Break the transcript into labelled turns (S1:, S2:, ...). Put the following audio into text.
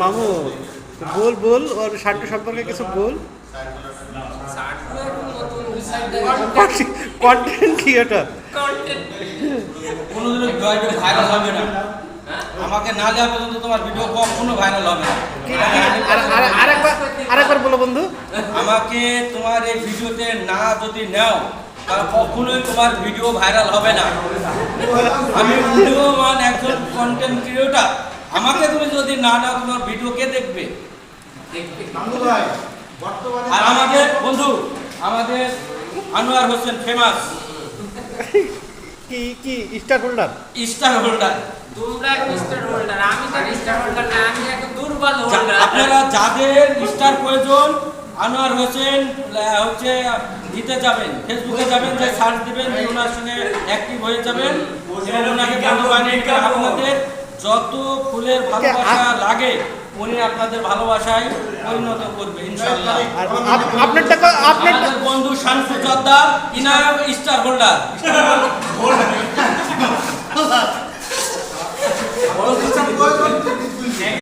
S1: মামু বল বল ওর শার্টটা সম্পর্কে কিছু বল। কন্টেন্ট ক্রিয়েটর
S2: কোনোদিনও ভাইরাল হবে না। আমাকে না দেওয়া পর্যন্ত তোমার ভিডিও কখনো ভাইরাল হবে না।
S1: আরেকবার আরেকবার বলো বন্ধু।
S2: আমাকে তোমার এই ভিডিওতে না যদি নেও তাহলে কখনোই তোমার ভিডিও ভাইরাল হবে না। আমি উদীয়মান একজন কন্টেন্ট ক্রিয়েটর আমাকে তুমি যদি না নাও তোমার ভিডিও কে দেখবে? আর আমাদের বন্ধু আমাদের আনোয়ার হোসেন ফেমাস
S1: কি কি স্টার হোল্ডার
S2: স্টার হোল্ডার
S3: তোমরা স্টার হোল্ডার আমি তো স্টার হোল্ডার না আমি একটা দুর্বল হোল্ডার
S2: আপনারা যাদের স্টার প্রয়োজন আনোয়ার হোসেন হচ্ছে দিতে যাবেন। ফেসবুকে যাবেন যে সার্চ দিবেন ওনার সঙ্গে অ্যাক্টিভ হয়ে যাবেন। এবং ওনাকে বন্ধু বানিয়ে আপনাদের যত ফুলের ভালোবাসা লাগে উনি আপনাদের ভালোবাসায় পরিণত করবে ইনশাআল্লাহ।
S1: আপনার আপ- আপনারটা ক- আপনারটা
S2: আমাদের বন্ধু শামসু জর্দা ইনার স্টার হোল্ডার।